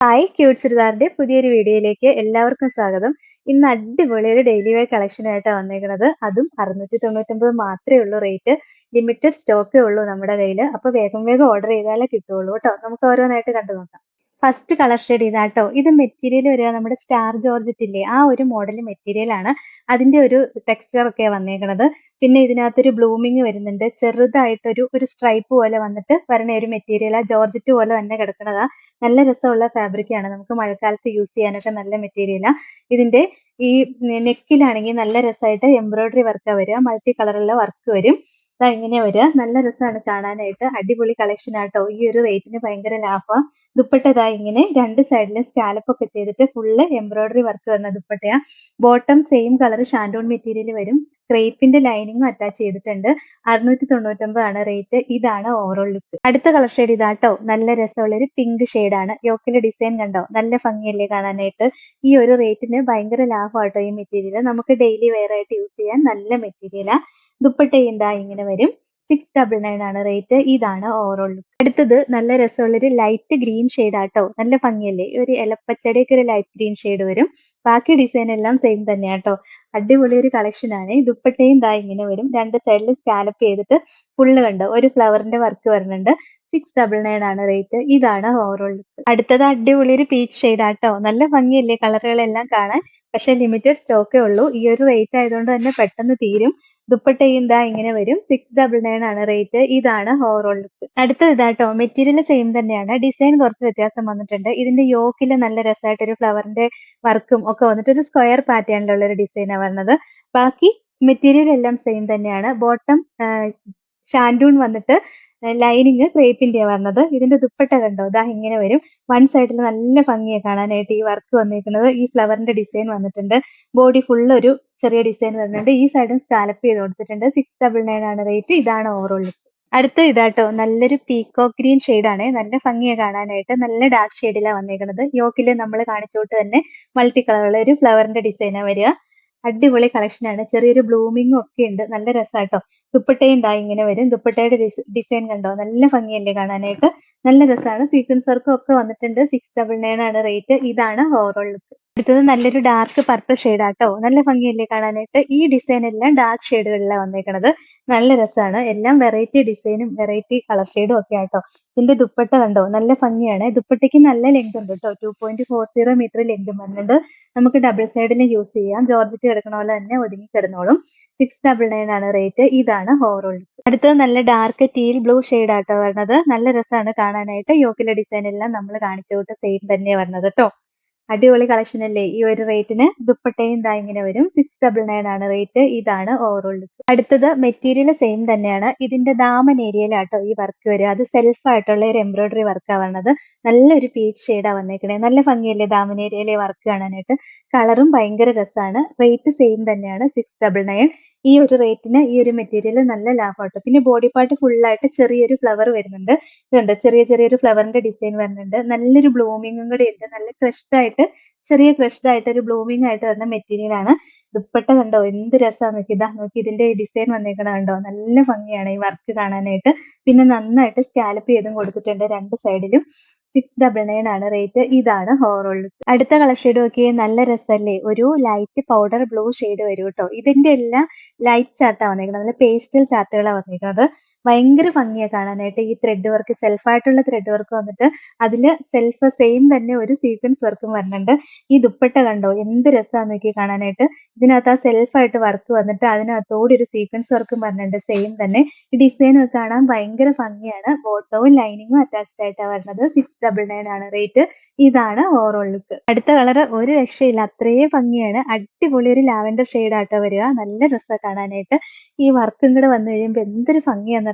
Hi cute ചുരിദാറിന്റെ പുതിയൊരു വീഡിയോയിലേക്ക് എല്ലാവർക്കും സ്വാഗതം. ഇന്ന് അടിപൊളി ഒരു ഡെയിലി വെയർ കളക്ഷൻ ആയിട്ടാണ് വന്നേക്കുന്നത് അതും അറുന്നൂറ്റി തൊണ്ണൂറ്റൊമ്പത് മാത്രമേ ഉള്ളൂ റേറ്റ് ലിമിറ്റഡ് സ്റ്റോക്കേ ഉള്ളൂ നമ്മുടെ കയ്യിൽ അപ്പൊ വേഗം വേഗം ഓർഡർ ചെയ്താലേ കിട്ടുള്ളൂ കേട്ടോ. നമുക്ക് ഓരോന്നായിട്ട് കണ്ടു നോക്കാം ഫസ്റ്റ് കളർ ഷെയ്ഡ് ഇതാട്ടോ. ഇത് മെറ്റീരിയൽ വരിക നമ്മുടെ സ്റ്റാർ ജോർജറ്റ് ഇല്ലേ? ആ ഒരു മോഡൽ മെറ്റീരിയൽ ആണ്. അതിന്റെ ഒരു ടെക്സ്ചർ ഒക്കെ വന്നേക്കണത്. പിന്നെ ഇതിനകത്തൊരു ബ്ലൂമിങ് വരുന്നുണ്ട്. ചെറുതായിട്ടൊരു ഒരു സ്ട്രൈപ്പ് പോലെ വന്നിട്ട് വരണ ഒരു മെറ്റീരിയൽ ആ. ജോർജറ്റ് പോലെ തന്നെ കിടക്കുന്നതാ നല്ല രസമുള്ള ഫാബ്രിക് ആണ്. നമുക്ക് മഴക്കാലത്ത് യൂസ് ചെയ്യാനൊക്കെ നല്ല മെറ്റീരിയലാ ഇതിന്റെ ഈ നെക്കിലാണെങ്കിൽ നല്ല രസമായിട്ട് എംബ്രോയിഡറി വർക്ക് വരിക. മൾട്ടി കളറുള്ള വർക്ക് വരും. ഇതാ ഇങ്ങനെ വരിക. നല്ല രസമാണ് കാണാനായിട്ട്. അടിപൊളി കളക്ഷൻ ആട്ടോ. ഈ ഒരു റേറ്റിന് ഭയങ്കര ലാഭം. ദുപ്പട്ട ഇതാ ഇങ്ങനെ രണ്ട് സൈഡിലും സ്കാലപ്പ് ഒക്കെ ചെയ്തിട്ട് ഫുള്ള് എംബ്രോയിഡറി വർക്ക് വരുന്ന ദുപ്പട്ടയാ. ബോട്ടം സെയിം കളർ ഷാൻഡോൺ മെറ്റീരിയൽ വരും. ക്രേപ്പിന്റെ ലൈനിങ്ങും അറ്റാച്ച് ചെയ്തിട്ടുണ്ട്. അറുന്നൂറ്റി ആണ് റേറ്റ് ഇതാണ് ഓവറോൾ ലുക്ക് അടുത്ത കളർ ഷെയ്ഡ് ഇതാട്ടോ. നല്ല രസമുള്ള ഒരു പിങ്ക് ആണ്. യോക്കിലെ ഡിസൈൻ കണ്ടോ? നല്ല ഭംഗിയല്ലേ കാണാനായിട്ട്. ഈ ഒരു റേറ്റിന് ഭയങ്കര ലാഭമാട്ടോ ഈ മെറ്റീരിയൽ നമുക്ക് ഡെയിലി വെയർ ആയിട്ട് യൂസ് ചെയ്യാൻ നല്ല മെറ്റീരിയലാ ദുപ്പട്ട എന്താ ഇങ്ങനെ വരും. സിക്സ് ഡബിൾ നയൻ ആണ് റേറ്റ് ഇതാണ് ഓവറോൾ ലുക്ക് അടുത്തത് നല്ല രസമുള്ളൊരു ലൈറ്റ് ഗ്രീൻ ഷെയ്ഡ് ആട്ടോ. നല്ല ഭംഗിയല്ലേ? ഒരു ഇലപ്പച്ചടിയൊക്കെ ഒരു ലൈറ്റ് ഗ്രീൻ ഷെയ്ഡ് വരും. ബാക്കി ഡിസൈൻ എല്ലാം സെയിം തന്നെയാട്ടോ. അടിപൊളി ഒരു കളക്ഷൻ ആണ്. ദുപ്പട്ടയും ദാ ഇങ്ങനെ വരും. രണ്ട് സൈഡിൽ സ്കാലപ്പ് ചെയ്തിട്ട് ഫുള്ള് കണ്ട്? ഒരു ഫ്ലവറിന്റെ വർക്ക് വരുന്നുണ്ട്. സിക്സ് ഡബിൾ നയൻ ആണ് റേറ്റ് ഇതാണ് ഓവറോൾ ലുക്ക് അടുത്തത് അടിപൊളി ഒരു പീച്ച് ഷെയ്ഡ് ആട്ടോ. നല്ല ഭംഗിയല്ലേ? കളറുകളെല്ലാം കാണാൻ. പക്ഷെ ലിമിറ്റഡ് സ്റ്റോക്കേ ഉള്ളൂ. ഈ ഒരു റേറ്റ് ആയതുകൊണ്ട് തന്നെ പെട്ടെന്ന് തീരും. ദുപ്പട്ടയും ദാ ഇങ്ങനെ വരും. സിക്സ് ഡബിൾ നയൻ ആണ് റേറ്റ് ഇതാണ് ഓവറോൾ ലുക്ക് അടുത്തത് ഇതാട്ടോ മെറ്റീരിയൽ സെയിം തന്നെയാണ്. ഡിസൈൻ കുറച്ച് വ്യത്യാസം വന്നിട്ടുണ്ട്. ഇതിന്റെ യോക്കിൽ നല്ല രസമായിട്ട് ഒരു ഫ്ലവറിന്റെ വർക്കും ഒക്കെ വന്നിട്ട് ഒരു സ്ക്വയർ പാറ്റേണിലുള്ള ഒരു ഡിസൈനാണ് വരുന്നത് ബാക്കി മെറ്റീരിയൽ എല്ലാം സെയിം തന്നെയാണ്. ബോട്ടം ഷാൻഡൂൺ വന്നിട്ട് ലൈനിങ് ക്രേപ്പിന്റെയാണ് വരുന്നത് ഇതിന്റെ ദുപ്പട്ട കണ്ടോ? ഇതാ ഇങ്ങനെ വരും. വൺ സൈഡിൽ നല്ല ഭംഗിയെ കാണാനായിട്ട് ഈ വർക്ക് വന്നിരിക്കുന്നത് ഈ ഫ്ലവറിന്റെ ഡിസൈൻ വന്നിട്ടുണ്ട്. ബോഡി ഫുൾ ഒരു ചെറിയ ഡിസൈൻ വരുന്നുണ്ട്. ഈ സൈഡും സ്കാലപ്പ് ചെയ്ത് കൊടുത്തിട്ടുണ്ട്. സിക്സ് ഡബിൾ നയൻ ആണ് റേറ്റ് ഇതാണ് ഓവറോൾ ലുക്ക് അടുത്ത ഇതാട്ടോ. നല്ലൊരു പീക്കോക്ക് ഗ്രീൻ ആണ്. നല്ല ഭംഗിയെ കാണാനായിട്ട്. നല്ല ഡാർക്ക് ഷെയ്ഡിലാണ് വന്നിരിക്കുന്നത് യോക്കിൽ നമ്മൾ കാണിച്ചോട്ട് തന്നെ മൾട്ടി കളറുള്ള ഒരു ഫ്ലവറിന്റെ ഡിസൈനാണ് വരിക. അടിപൊളി കളക്ഷൻ ആണ്. ചെറിയൊരു ബ്ലൂമിങ്ങും ഒക്കെ ഉണ്ട്. നല്ല രസമാട്ടോ ദുപ്പട്ടയും ദാ ഇങ്ങനെ വരും. ദുപ്പട്ടയുടെ ഡിസൈൻ കണ്ടോ? നല്ല ഭംഗിയല്ലേ കാണാനായിട്ട്? നല്ല രസമാണ് സീക്വൻസ് വർക്കും ഒക്കെ വന്നിട്ടുണ്ട്. സിക്സ് ഡബിൾ നയൻ ആണ് റേറ്റ് ഇതാണ് ഓവറോൾ ലുക്ക് അടുത്തത് നല്ലൊരു ഡാർക്ക് പർപ്പിൾ ഷെയ്ഡ് ആട്ടോ. നല്ല ഭംഗിയല്ലേ കാണാനായിട്ട്? ഈ ഡിസൈൻ എല്ലാം ഡാർക്ക് ഷെയ്ഡുകളിലാണ് വന്നേക്കണത്. നല്ല രസമാണ് എല്ലാം വെറൈറ്റി ഡിസൈനും വെറൈറ്റി കളർ ഷെയ്ഡും ഒക്കെ ആട്ടോ. ഇതിന്റെ ദുപ്പട്ട കണ്ടോ? നല്ല ഭംഗിയാണ്. ദുപ്പട്ടയ്ക്ക് നല്ല ലെങ്ത് ഉണ്ട് കേട്ടോ two point four zero metre length വരുന്നുണ്ട് നമുക്ക് ഡബിൾ സൈഡിൽ യൂസ് ചെയ്യാം. ജോർജറ്റ് കിടക്കണ പോലെ തന്നെ ഒതുങ്ങി കിടന്നോളും. സിക്സ് ഡബിൾ നയൻ ആണ് റേറ്റ് ഇതാണ് ഓവറോൾ അടുത്തത് നല്ല ഡാർക്ക് ടീൽ ബ്ലൂ ഷെയ്ഡ് ആട്ടോ വരുന്നത് നല്ല രസമാണ് കാണാനായിട്ട്. യോക്കിലെ ഡിസൈൻ എല്ലാം നമ്മൾ കാണിച്ചു സെയിം തന്നെയാണ് വരുന്നത് കേട്ടോ അടിപൊളി കളക്ഷൻ അല്ലേ? ഈ ഒരു റേറ്റിന് ദുപ്പട്ടയും ഇതാ ഇങ്ങനെ വരും. സിക്സ് ഡബിൾ നയൻ ആണ് റേറ്റ് ഇതാണ് ഓവറോൾ ലുക്ക് അടുത്തത് മെറ്റീരിയൽ സെയിം തന്നെയാണ്. ഇതിന്റെ ദാമൻ ഏരിയയിലാട്ടോ ഈ വർക്ക് വരിക. അത് സെൽഫ് ആയിട്ടുള്ള ഒരു എംബ്രോയിഡറി വർക്കാണ് വന്നത്. നല്ലൊരു പീച്ച് ഷെയ്ഡാ വന്നേക്കണേ. നല്ല ഭംഗിയല്ലേ ദാമൻ ഏരിയയിലെ വർക്ക് കാണാനായിട്ട്? കളറും ഭയങ്കര രസമാണ് റേറ്റ് സെയിം തന്നെയാണ്. സിക്സ് ഡബിൾ നയൻ ഈ ഒരു റേറ്റിന് ഈ ഒരു മെറ്റീരിയൽ നല്ല ലാഭമാട്ടോ. പിന്നെ ബോഡി പാർട്ട് ഫുള്ളായിട്ട് ചെറിയൊരു ഫ്ലവർ വരുന്നുണ്ട്. ഇതുണ്ട്. ചെറിയ ചെറിയൊരു ഫ്ലവറിന്റെ ഡിസൈൻ വരുന്നുണ്ട്. നല്ലൊരു ബ്ലൂമിങ്ങും കൂടി ഉണ്ട്. നല്ല ക്രഷ്ഡ് ആയിട്ട് ചെറിയ ക്രഷ്ഡ് ആയിട്ട് ഒരു ബ്ലൂമിംഗ് ആയിട്ട് വരുന്ന മെറ്റീരിയൽ ആണ്. ദുപ്പട്ട കണ്ടോ? എന്ത് രസമാണ് നോക്കി. ഇതാ നോക്കി ഇതിന്റെ ഡിസൈൻ വന്നേക്കണ കണ്ടോ? നല്ല ഭംഗിയാണ് ഈ വർക്ക് കാണാനായിട്ട്. പിന്നെ നന്നായിട്ട് സ്കാലപ്പ് ചെയ്തും കൊടുത്തിട്ടുണ്ട് രണ്ട് സൈഡിലും സിക്സ് ഡബിൾ നയൻ ആണ്. റേറ്റ് ഇതാണ് ഓവറോൾ അടുത്ത കളർ ഷെയ്ഡ് നോക്കിയേ നല്ല രസമല്ലേ ഒരു ലൈറ്റ് പൗഡർ ബ്ലൂ ഷെയ്ഡ് വരും കേട്ടോ ഇതിന്റെ എല്ലാം ലൈറ്റ് ചാർട്ടാണ് വന്നേക്കുന്നത് നല്ല പേസ്റ്റൽ ചാർട്ടുകളാണ് വന്നേക്കുന്നത് ഭയങ്കര ഭംഗിയാണ് കാണാനായിട്ട്. ഈ ത്രെഡ് വർക്ക് സെൽഫായിട്ടുള്ള ത്രെഡ് വർക്ക് വന്നിട്ട് അതിൽ സെൽഫ് സെയിം തന്നെ ഒരു സീക്വൻസ് വർക്കും വരുന്നുണ്ട്. ഈ ദുപ്പട്ട കണ്ടോ? എന്ത് രസമാണെന്ന് നോക്കി കാണാനായിട്ട്. ഇതിനകത്ത് ആ സെൽഫായിട്ട് വർക്ക് വന്നിട്ട് അതിനകത്തോടെ ഒരു സീക്വൻസ് വർക്കും വരുന്നുണ്ട്. സെയിം തന്നെ. ഈ ഡിസൈൻ കാണാൻ ഭയങ്കര ഭംഗിയാണ്. ബോട്ടവും ലൈനിങ്ങും അറ്റാച്ച്ഡ് ആയിട്ടാണ് വരുന്നത്. സിക്സ് ഡബിൾ നയൻ ആണ് റേറ്റ് ഇതാണ് ഓവറോൾ ലുക്ക് അടുത്ത കളർ ഒരു രക്ഷയില്ല. അത്രയേ ഭംഗിയാണ്. അടിപൊളി ഒരു ലാവൻഡർ ഷെയ്ഡ് ആട്ടോ വരിക. നല്ല രസമാണ് കാണാനായിട്ട്. ഈ വർക്കും കൂടെ വന്നു കഴിയുമ്പോൾ എന്തൊരു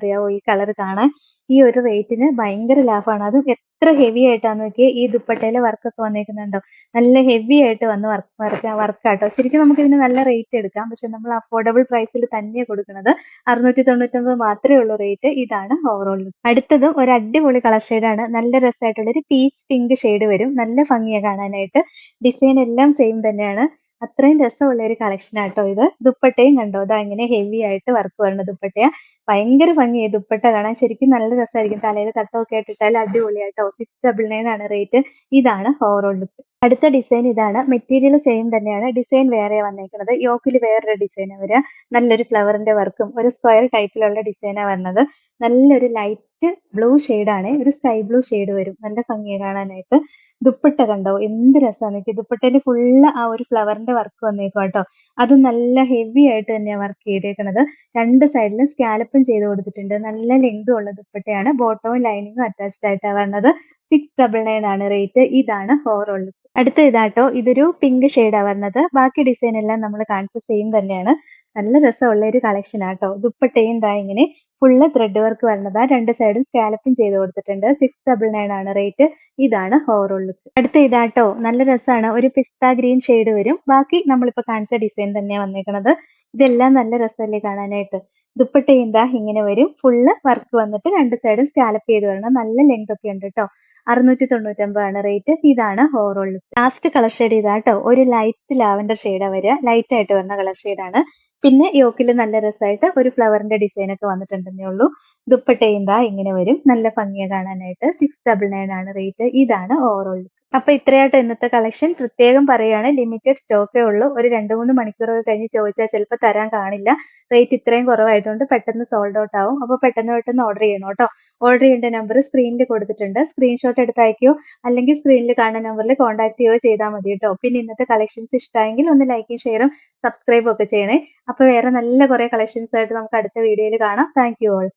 ഭംഗിയാണെന്നറിയാവോ ഈ കളർ കാണാൻ? ഈ ഒരു റേറ്റിന് ഭയങ്കര ലാഭമാണ്. അതും എത്ര ഹെവി ആയിട്ടാന്ന് നോക്കിയാൽ ഈ ദുപ്പട്ടയിലെ വർക്കൊക്കെ വന്നേക്കുന്നുണ്ടോ? നല്ല ഹെവി ആയിട്ട് വന്ന് വർക്ക് വർക്ക് വർക്കാട്ടോ ശരിക്കും നമുക്ക് ഇതിന് നല്ല റേറ്റ് എടുക്കാം. പക്ഷെ നമ്മൾ അഫോർഡബിൾ പ്രൈസിൽ തന്നെയാണ് കൊടുക്കുന്നത്. അറുന്നൂറ്റി തൊണ്ണൂറ്റൊമ്പത് മാത്രമേ ഉള്ളൂ റേറ്റ് ഇതാണ് ഓവറോൾ അടുത്തതും ഒരു അടിപൊളി കളർ ഷെയ്ഡാണ് നല്ല രസമായിട്ടുള്ള ഒരു പീച്ച് പിങ്ക് ഷെയ്ഡ് വരും. നല്ല ഭംഗിയാണ് കാണാനായിട്ട്. ഡിസൈൻ എല്ലാം സെയിം തന്നെയാണ്. അത്രയും രസമുള്ള ഒരു കളക്ഷൻ ആട്ടോ ഇത്. ദുപ്പട്ടയും കണ്ടോ? ഇതാ ഇങ്ങനെ ഹെവി ആയിട്ട് വർക്ക് വരുന്ന ദുപ്പട്ടയാ. ഭയങ്കര ഭംഗിയായി ദുപ്പട്ട കാണാൻ ശരിക്കും നല്ല രസമായിരിക്കും. തലയിൽ തട്ടമൊക്കെ ഇട്ടിട്ടാൽ അടിപൊളിയായിട്ടോ സിക്സ് ഡബിൾ നയൻ ആണ് റേറ്റ് ഇതാണ് ഓവറോൾ ലുക്ക് അടുത്ത ഡിസൈൻ ഇതാണ്. മെറ്റീരിയൽ സെയിം തന്നെയാണ്. ഡിസൈൻ വേറെ വന്നേക്കുന്നത് യോക്കിൽ വേറൊരു ഡിസൈനാണ് വരിക നല്ലൊരു ഫ്ലവറിന്റെ വർക്കും ഒരു സ്ക്വയർ ടൈപ്പിലുള്ള ഡിസൈനാണ് വരുന്നത് നല്ലൊരു ലൈറ്റ് ബ്ലൂ ആണ്. ഒരു സ്കൈ ബ്ലൂ ഷെയ്ഡ് വരും. നല്ല ഭംഗിയാണ് കാണാനായിട്ട്. ദുപ്പട്ട കണ്ടോ? എന്ത് രസമാണ് എനിക്ക് ദുപ്പട്ടയിൽ ഫുള്ള് ആ ഒരു ഫ്ലവറിന്റെ വർക്ക് വന്നേക്കും കേട്ടോ. അത് നല്ല ഹെവി ആയിട്ട് തന്നെയാണ് വർക്ക് ചെയ്തേക്കുന്നത് രണ്ട് സൈഡിലും സ്കാലപ്പും ചെയ്ത് കൊടുത്തിട്ടുണ്ട്. നല്ല ലെങ്ത് ഉള്ള ദുപ്പട്ടയാണ്. ബോട്ടവും ലൈനിങ്ങും അറ്റാച്ച്ഡ് ആയിട്ടാണ് വരുന്നത് സിക്സ് ഡബിൾ നയൻ ആണ് റേറ്റ് ഇതാണ് ഓവറോൾ അടുത്ത ഇതാട്ടോ. ഇതൊരു പിങ്ക് ഷെയ്ഡാണ് വന്നത്. ബാക്കി ഡിസൈൻ എല്ലാം നമ്മൾ കാണിച്ച സെയിം തന്നെയാണ്. നല്ല രസമുള്ള ഒരു കളക്ഷൻ ആട്ടോ. ദുപ്പട്ടയും ദാ ഇങ്ങനെ ഫുള്ള് ത്രെഡ് വർക്ക് വരുന്നതാ രണ്ട് സൈഡും സ്കാലപ്പും ചെയ്ത് കൊടുത്തിട്ടുണ്ട്. സിക്സ് ഡബിൾ നയൻ ആണ് റേറ്റ് ഇതാണ് ഓവറോൾ ലുക്ക് അടുത്ത ഇതാട്ടോ. നല്ല രസമാണ്. ഒരു പിസ്ത ഗ്രീൻ ഷെയ്ഡ് വരും. ബാക്കി നമ്മളിപ്പോ കാണിച്ച ഡിസൈൻ തന്നെയാണ് വന്നേക്കുന്നത് ഇതെല്ലാം നല്ല രസമല്ലേ കാണാനായിട്ട്. ദുപ്പട്ടയും ദാ ഇങ്ങനെ വരും. ഫുള്ള് വർക്ക് വന്നിട്ട് രണ്ട് സൈഡും സ്കാലപ്പ് ചെയ്ത് വരണം. നല്ല ലെങ്ത് ഒക്കെ ഉണ്ട് കേട്ടോ അറുന്നൂറ്റി തൊണ്ണൂറ്റൊമ്പതാണ് റേറ്റ് ഇതാണ് ഓവറോൾ ലാസ്റ്റ് കളർ ഷെയ്ഡ് ഇതാട്ടോ. ഒരു ലൈറ്റ് ലാവൻഡർ ഷെയ്ഡാ വരിക. ലൈറ്റ് ആയിട്ട് വരുന്ന കളർ ഷെയ്ഡാണ് പിന്നെ യോക്കിൽ നല്ല രസമായിട്ട് ഒരു ഫ്ലവറിന്റെ ഡിസൈൻ ഒക്കെ വന്നിട്ടുണ്ടെന്നേ ഉള്ളൂ. ദുപ്പട്ടയും ദാ ഇങ്ങനെ വരും. നല്ല ഭംഗിയെ കാണാനായിട്ട്. സിക്സ് ഡബിൾ നയൻ ആണ് റേറ്റ് ഇതാണ് ഓവറോൾ അപ്പൊ ഇത്രയായിട്ട് ഇന്നത്തെ കളക്ഷൻ പ്രത്യേകം പറയാണ് ലിമിറ്റഡ് സ്റ്റോക്കേ ഉള്ളൂ. ഒരു രണ്ട് മൂന്ന് മണിക്കൂറൊക്കെ കഴിഞ്ഞ് ചോദിച്ചാൽ ചിലപ്പോൾ തരാൻ കാണില്ല. റേറ്റ് ഇത്രയും കുറവായതുകൊണ്ട് പെട്ടെന്ന് സോൾഡ് ഔട്ട് ആവും. അപ്പോൾ പെട്ടെന്ന് പെട്ടെന്ന് ഓർഡർ ചെയ്യണം കേട്ടോ. ഓർഡർ ചെയ്യേണ്ട നമ്പർ സ്ക്രീനിൽ കൊടുത്തിട്ടുണ്ട്. സ്ക്രീൻഷോട്ട് എടുത്ത് അയക്കുകയോ അല്ലെങ്കിൽ സ്ക്രീനിൽ കാണുന്ന നമ്പറിൽ കോൺടാക്ട് ചെയ്യുകയോ ചെയ്താൽ മതി കേട്ടോ. പിന്നെ ഇന്നത്തെ കളക്ഷൻസ് ഇഷ്ടമായെങ്കിൽ ഒന്ന് ലൈക്കും ഷെയറും സബ്സ്ക്രൈബും ഒക്കെ ചെയ്യണേ. അപ്പോൾ വേറെ നല്ല കുറേ കളക്ഷൻസ് ആയിട്ട് നമുക്ക് അടുത്ത വീഡിയോയിൽ കാണാം. Thank you all